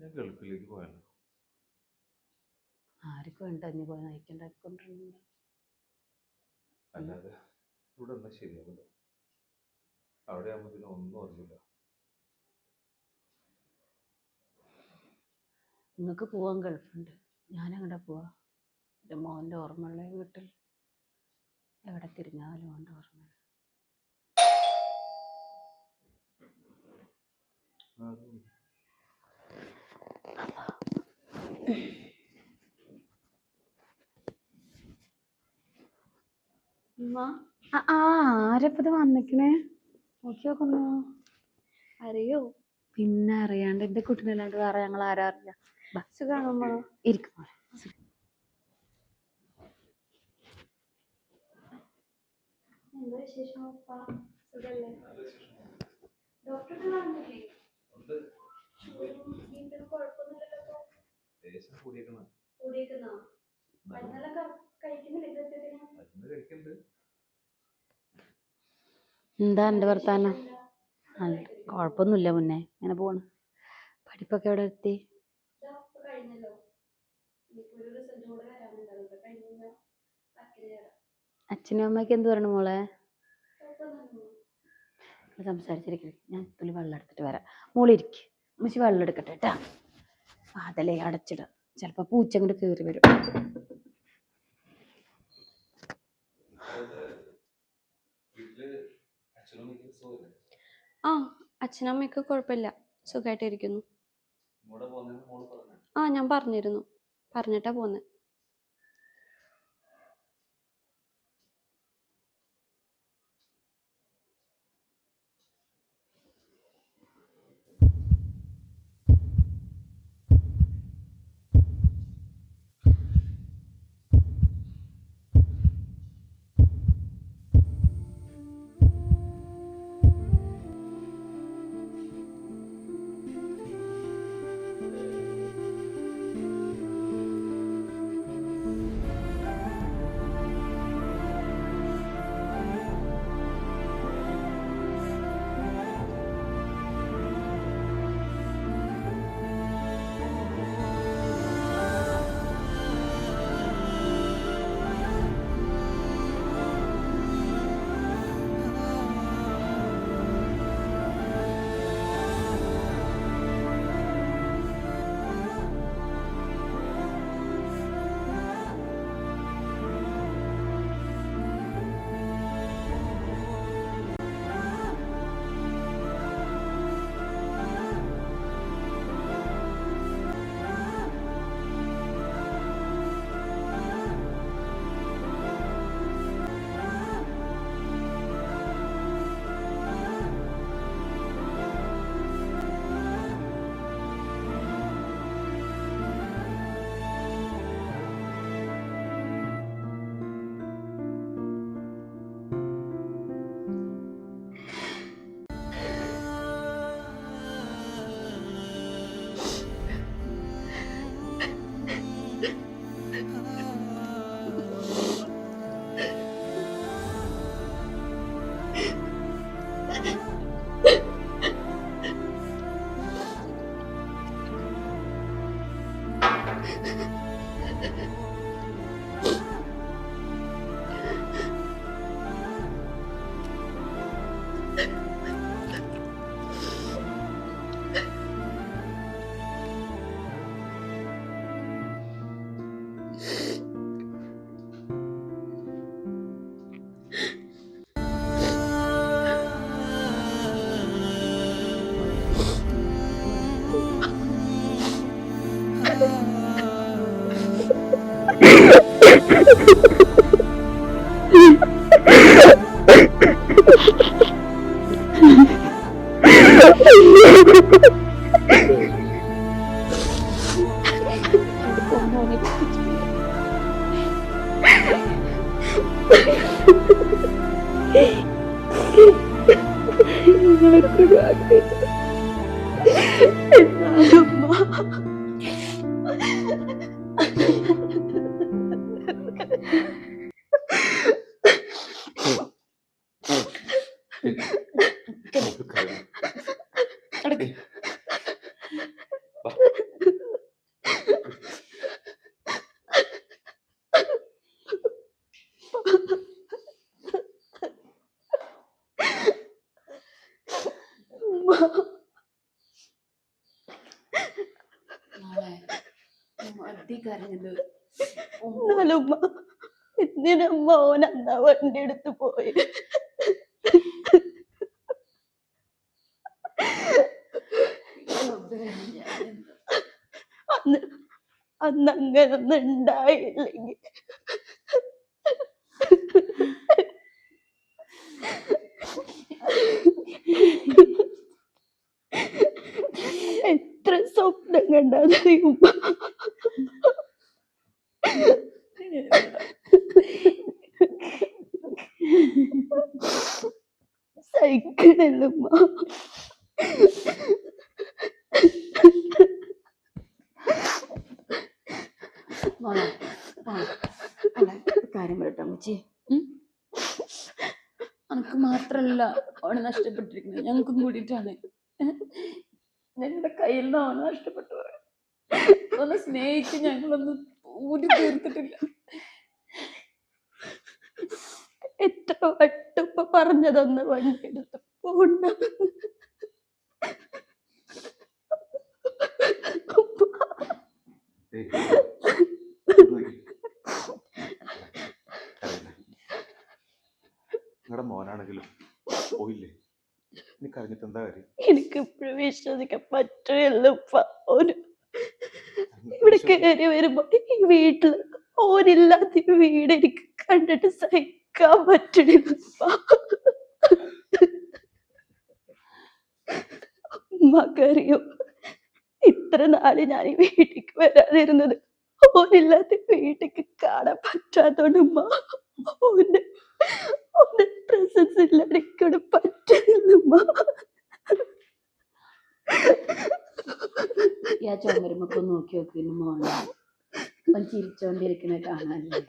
ഞാൻ ഗൾഫിലേക്ക് പോയാലോ ആർക്കും വേണ്ട ഇനി പോയി നയിക്കണ്ടാക്കൊണ്ടിരുന്നു അല്ലാതെ ഇവിടെ ഒന്നും ശരിയാവില്ല അവിടെ ആകുമ്പോൾ പിന്നെ ഒന്നും അറിയില്ല നിങ്ങൾക്ക് പോവാൻ ഗൾഫുണ്ട്. ഞാൻ അങ്ങോട്ട് പോവാ? എന്റെ മോന്റെ ഓർമ്മയുള്ള വീട്ടിൽ. എവിടെ തിരിഞ്ഞാലും അവന്റെ ഓർമ്മ. അതും ആ ആരപ്പത് വന്നിക്കണേ? നോക്കി നോക്കുന്നു. അറിയോ? പിന്നെ അറിയാണ്ട് എന്റെ കുട്ടിനല്ലാണ്ട് വേറെ ഞങ്ങൾ ആരാ അറിയാ. സുഖാണോ ഇരിക്കും. എന്താ വിശേഷം ഉപ്പ? ലേശം കൂടിയേക്കണ കൂടിയേക്കുന്നോ? മരുന്നെല്ലാം ക- കഴിക്കുന്നില്ലേ കൃത്യത്തിന് മരുന്ന് കഴിക്കുന്നുണ്ട് എന്താ എന്റെ വർത്താനം? അല്ല കുഴപ്പമൊന്നുമില്ല മുന്നേ. ഇങ്ങനെ പോണ്. പഠിപ്പൊക്കെ എവിടെ എത്തി? അച്ഛനും അമ്മയ്ക്ക് എന്ത് പറയണു മോളെ? സംസാരിച്ചിരിക്കരുത് ഞാൻ തുള്ളി വെള്ളം എടുത്തിട്ട് വരാം. മോളിരിക്ക് ഉമ്മച്ചി വെള്ളം എടുക്കട്ടെ കേട്ടാ അതല്ലേ അടച്ചിട. ചിലപ്പോ പൂച്ച അങ്ങോട്ട് കയറി വരും. ആ അച്ഛനമ്മയൊക്കെ കുഴപ്പമില്ല സുഖമായിട്ടിരിക്കുന്നു ആ ഞാൻ പറഞ്ഞിരുന്നു. പറഞ്ഞിട്ടാ പോന്നെ. Ha ha ha! മോൻ അന്നാ വണ്ടി എടുത്ത് പോയി അന്ന് അന്ന് അങ്ങനൊന്നും ഉണ്ടായില്ലെങ്കിൽ എത്ര സ്വപ്നം കണ്ടറിയും സഹിക്കണല്ലുമ്മ മോളെ ഒരു കാര്യം പറയട്ടെ അമ്മച്ചി. അനക്ക് മാത്രല്ല അവനെ നഷ്ടപ്പെട്ടിരിക്കുന്നത്. ഞങ്ങൾക്കും കൂടിയിട്ടാണ്. ഞങ്ങളുടെ കയ്യിൽ നിന്ന് അവനെ നഷ്ടപ്പെട്ടു. ഒന്ന് സ്നേഹിച്ച് ഞങ്ങളൊന്നും ഊരി തീർത്തിട്ടില്ല. എത്ര വട്ടുപ്പ പറഞ്ഞതൊന്ന് വണ്ടി എടുത്ത് പോണ്ട? നിങ്ങളുടെ മോനാണെങ്കിലും പോയില്ലേ? എന്താ കാര്യം? എനിക്ക് ഇപ്പോഴും വിശ്വസിക്കാൻ പറ്റില്ല ഇവിടെ കയറി വരുമ്പോ ഈ വീട്ടിൽ ഓരില്ലാത്ത വീട് എനിക്ക് കണ്ടിട്ട് സഹിക്കാൻ പറ്റണില്ലപ്പ ഉമ്മക്കറിയോ ഇത്ര നാൾ ഞാൻ ഈ വീട്ടിലേക്ക് വരാതിരുന്നത് ഓരില്ലാത്ത വീട്ടിലേക്ക് കാണാൻ പറ്റാത്തോണ്ട് ഉമ്മ ഓന്റെ ഓന്റെ പ്രസൻസ് ഇല്ലാതെ ആ ചുമരുമൊക്കെ നോക്കി നോക്കിയിരുന്നു മോനെ. അവൻ ചിരിച്ചോണ്ടിരിക്കണ കാണാനല്ലേ?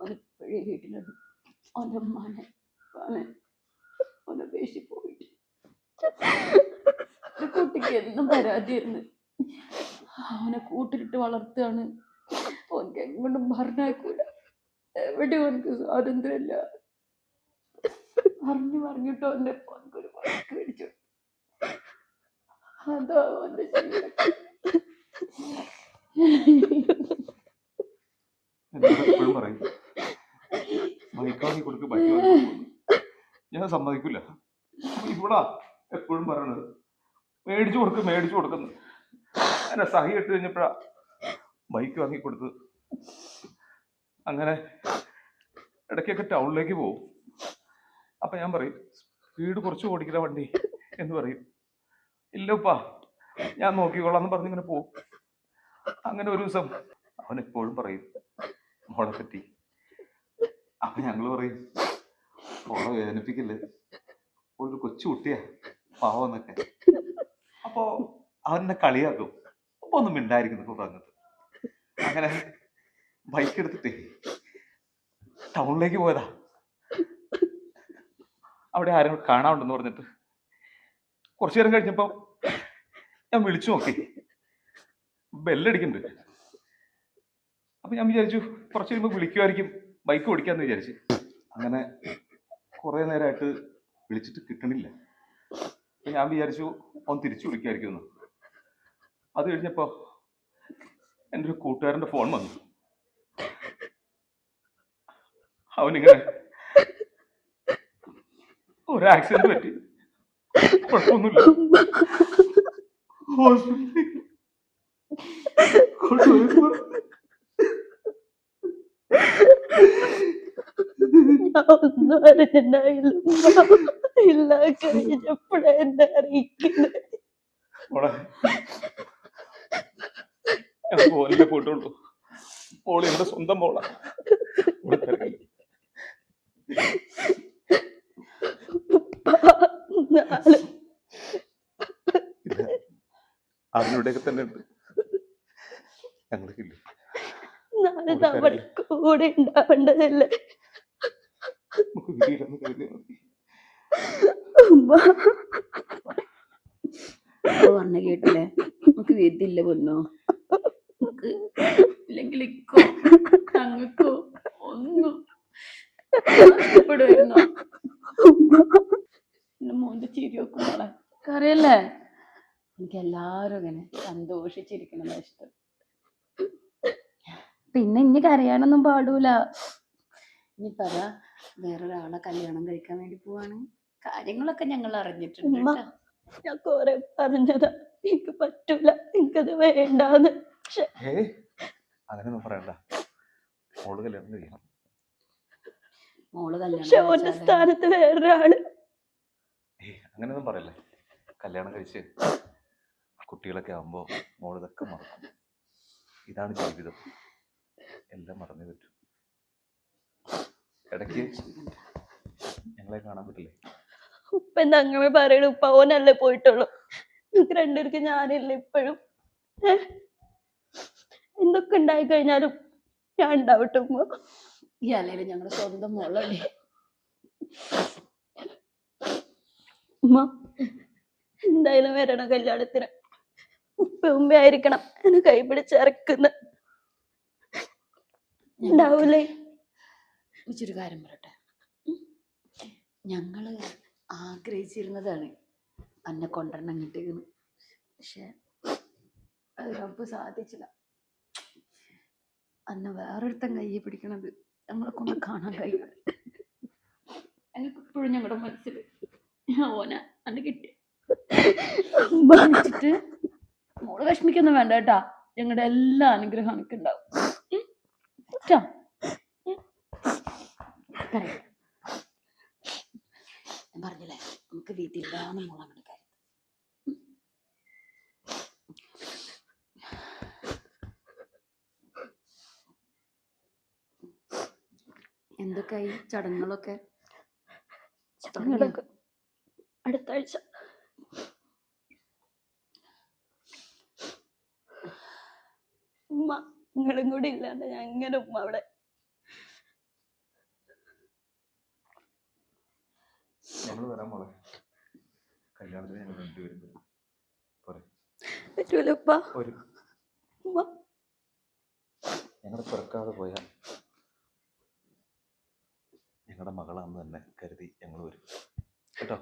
അവൻ ഇപ്പോഴേ വീട്ടിലുണ്ട് അവന്റെ ഉമ്മാനെ അവനെ അവനെ ദേഷ്യം പോയിട്ട് കുട്ടിക്ക് എന്നും പരാതിയായിരുന്നു അവനെ കൂട്ടിലിട്ട് വളർത്തുകയാണ്. അവനക്ക് എങ്ങോട്ടും പറഞ്ഞേക്കൂല എവിടെ അവനക്ക് സ്വാതന്ത്ര്യമില്ല. പറഞ്ഞു പറഞ്ഞിട്ട് അവന്റെ ഒരു വഴക്ക് മേടിച്ചു. അതാ അവന്റെ എപ്പോഴും പറയും. ബൈക്ക് കൊടുക്ക് ബൈക്ക് ഞാൻ സമ്മതിക്കില്ല ഇവിടാ എപ്പോഴും പറയണത്. മേടിച്ചു കൊടുക്ക് മേടിച്ചു കൊടുക്കുന്നു അങ്ങനെ സഹി ഇട്ട് കഴിഞ്ഞപ്പോഴാ ബൈക്ക് വാങ്ങി കൊടുത്തത് അങ്ങനെ ഇടയ്ക്കൊക്കെ ടൗണിലേക്ക് പോകും അപ്പൊ ഞാൻ പറയും സ്പീഡ് കുറച്ച് ഓടിക്കുന്ന വണ്ടി എന്ന് പറയും. ഇല്ലപ്പാ ഞാൻ നോക്കിക്കോളാം എന്ന് പറഞ്ഞിങ്ങനെ പോകും അങ്ങനെ ഒരു ദിവസം അവൻ എപ്പോഴും പറയും മോളെ പറ്റി. അപ്പൊ ഞങ്ങൾ പറയും മോളെ വേദനിപ്പിക്കല്ലേ? ഒരു കൊച്ചു കുട്ടിയാ പാവന്നൊക്കെ അപ്പോ അവനെന്നെ കളിയാക്കും. അപ്പൊ ഒന്നും മിണ്ടായിരിക്കുന്നു പറഞ്ഞത്. അങ്ങനെ ബൈക്ക് എടുത്തിട്ടേ ടൗണിലേക്ക് പോയതാ. അവിടെ ആരും കാണാനുണ്ടെന്ന് പറഞ്ഞിട്ട്. കുറച്ചു നേരം കഴിഞ്ഞപ്പോ ഞാൻ വിളിച്ചു നോക്കി. ബെല്ലടിക്കുന്നുണ്ട് അപ്പൊ ഞാൻ വിചാരിച്ചു കുറച്ച് കഴിയുമ്പോൾ വിളിക്കുമായിരിക്കും ബൈക്ക് ഓടിക്കാന്ന് വിചാരിച്ചു. അങ്ങനെ കുറെ നേരമായിട്ട് വിളിച്ചിട്ട് കിട്ടണില്ല. ഞാൻ വിചാരിച്ചു അവൻ തിരിച്ചു വിളിക്കുമായിരിക്കും എന്ന് അത് കഴിഞ്ഞപ്പോ എന്റെ ഒരു കൂട്ടുകാരന്റെ ഫോൺ വന്നു. അവനിങ്ങനെ ഒരു ആക്സിഡന്റ് പറ്റി. കുഴപ്പമൊന്നുമില്ല. ഹോസ്പിറ്റലിൽ കൊണ്ടുപോയപ്പോ ഞാൻ ഒന്നും അറിഞ്ഞിട്ടുണ്ടായില്ല ഇല്ല കഴിഞ്ഞപ്പോഴാ എന്നെ അറിയിക്കുന്നത് മോൾ എന്റെ സ്വന്തം മോളാ കരയില്ല. നാളെ തന്നെ ഉണ്ട് നമ്മൾ കൂടെ ഉണ്ടാവേണ്ടതല്ലേ ഉമ്മ. ഇപ്പൊ പറഞ്ഞ കേട്ടില്ലേ? നമുക്ക് വിധില്ല പൊന്നോ? ഇല്ലെങ്കിൽ ഇക്കോ? ഞങ്ങൾക്കോ? ഒന്നും നഷ്ടപ്പെടുമായിരുന്നോ ഉമ്മ. എന്റെ മോന്റെ ചിരി നോക്കുമ്പോളെ. അറിയല്ലേ എനിക്ക് എല്ലാവരും ഇങ്ങനെ സന്തോഷിച്ചിരിക്കണതാ ഇഷ്ടം. പിന്നെ ഇനി കരയാനൊന്നും പാടൂല. ഇനി പറ. വേറൊരാളെ കല്യാണം കഴിക്കാൻ വേണ്ടി പോവാണ്. കാര്യങ്ങളൊക്കെ ഞങ്ങൾ അറിഞ്ഞിട്ടുണ്ട്. ഞാൻ കൊറേ പറഞ്ഞതാ. എനിക്ക് പറ്റൂല എനിക്കത് വേണ്ടാന്ന്. ഏ അങ്ങനെയൊന്നും പറയണ്ട. മോൾ കല്യാണം കഴിക്കണം. മോൾ കല്യാണം പക്ഷെ ഓന്റെ കഴിച്ചാലേ- സ്ഥാനത്ത് വേറൊരാൾ. ഏയ് അങ്ങനെയൊന്നും പറയല്ലേ? കല്യാണം കഴിച്ച് കുട്ടികളൊക്കെ ആകുമ്പോൾ മോൾ ഇതൊക്കെ മറക്കും. ഇതാണ് ജീവിതം. എല്ലാം മറന്നേ പറ്റൂ. ഇടയ്ക്ക് ഞങ്ങളെ കാണാൻ പറ്റില്ലേ? ഉപ്പ എന്താ അങ്ങനെ പറയണു? ഉപ്പ ഓനല്ലേ പോയിട്ടുള്ളൂ. നിങ്ങൾക്ക് രണ്ടുപേർക്ക് ഞാനില്ല ഇപ്പോഴും? എന്തൊക്കെ ഉണ്ടായി കഴിഞ്ഞാലും ഞാൻ ഉണ്ടാവട്ടെ ഉമ്മ. ഈ അല്ലെങ്കിൽ ഞങ്ങളുടെ സ്വന്തം മോളല്ലേ? ഉമ്മ എന്തായാലും വരണം കല്യാണത്തിന്. ഉപ്പ ഉമ്മ ആയിരിക്കണം എന്നെ കൈ പിടിച്ചിറക്കുന്ന ഉണ്ടാവൂലേ? ഇച്ചൊരു കാര്യം പറയട്ടെ. ഞങ്ങൾ ആഗ്രഹിച്ചിരുന്നതാണ് അന്നെ കൊണ്ടുവരണം അങ്ങോട്ടേക്ക് പക്ഷെ അത് റബ്ബ് സാധിച്ചില്ല. അന്ന് വേറൊരുത്തൻ കയ്യെ പിടിക്കണത് ഞങ്ങളെ കൊണ്ട് കാണാൻ കഴിയില്ല. എനിക്ക് ഇപ്പോഴും ഞങ്ങളുടെ മനസ്സിൽ ഓന അന്ന് കിട്ടി. വെച്ചിട്ട് മോൾ വിഷമിക്കൊന്നും വേണ്ട കേട്ടാ. ഞങ്ങളുടെ എല്ലാ അനുഗ്രഹം എനിക്കുണ്ടാവും? ഞാൻ പറഞ്ഞില്ലേ നമുക്ക് വീട്ടിലാണ് മോളെ അങ്ങോട്ട് കാര്യം. എന്തൊക്കെയായി ചടങ്ങുകളൊക്കെ? ചടങ്ങുകളൊക്കെ അടുത്ത ഉമ്മ നിങ്ങളും കൂടി ഇല്ലാണ്ട് ഞാൻ ഇങ്ങനെ ഉമ്മ അവിടെ ഞങ്ങൾ വരാൻ മോളെ. കല്യാണത്തിന് ഞങ്ങൾ രണ്ടുപേരും വരും. പോരെ. പറ്റൂല ഉപ്പ. ഒരു ഞങ്ങൾ പിറക്കാതെ പോയാൽ ഞങ്ങളുടെ മകളാന്ന് തന്നെ കരുതി ഞങ്ങൾ വരും. കേട്ടോ?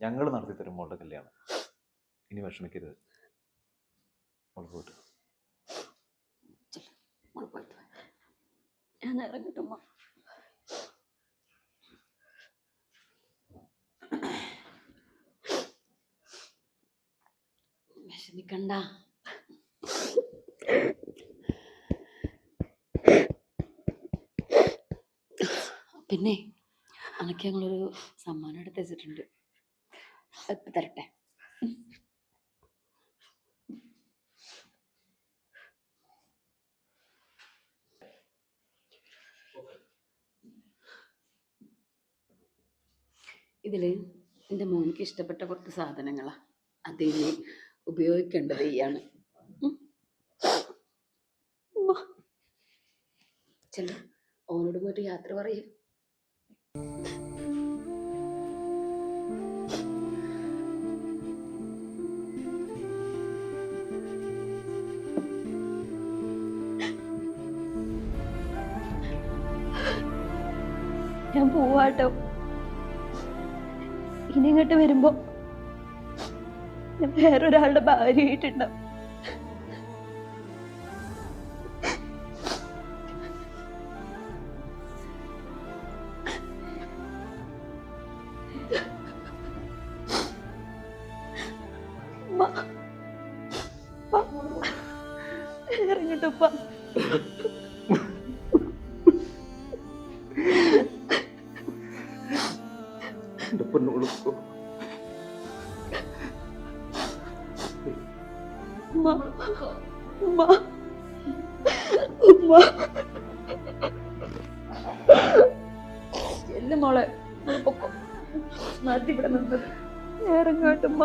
ഞങ്ങൾ നടത്തി തരും മോളുടെ കല്യാണം. ഇനി വിഷമിക്കരുത്. മോൾ പോയിട്ട്. ഞാൻ ഇറങ്ങട്ടെ വിഷമിക്കണ്ട. പിന്നെ അനക്ക് ഞങ്ങളൊരു സമ്മാനം എടുത്ത് വെച്ചിട്ടുണ്ട് തരട്ടെ. ഇതിൽ എന്റെ മോനിക്ക് ഇഷ്ടപ്പെട്ട കുറച്ച് സാധനങ്ങളാ. അതിന് ഉപയോഗിക്കേണ്ടത് ഈയാണ്. ചെല്ല. ഓനോട് പോയിട്ട് യാത്ര പറയും. ഞാൻ പോവാട്ടോ. ഇനി ഇങ്ങോട്ട് വരുമ്പോ ഞാൻ വേറൊരാളുടെ ഭാര്യയായിട്ടുണ്ടാവും. ഉമ്മ ഉമ്മ ഉമ്മ. ചെല്ലു മോളെ മാറ്റി ഇവിടെ നിന്നത് ഇറങ്ങോട്ടുമ്മ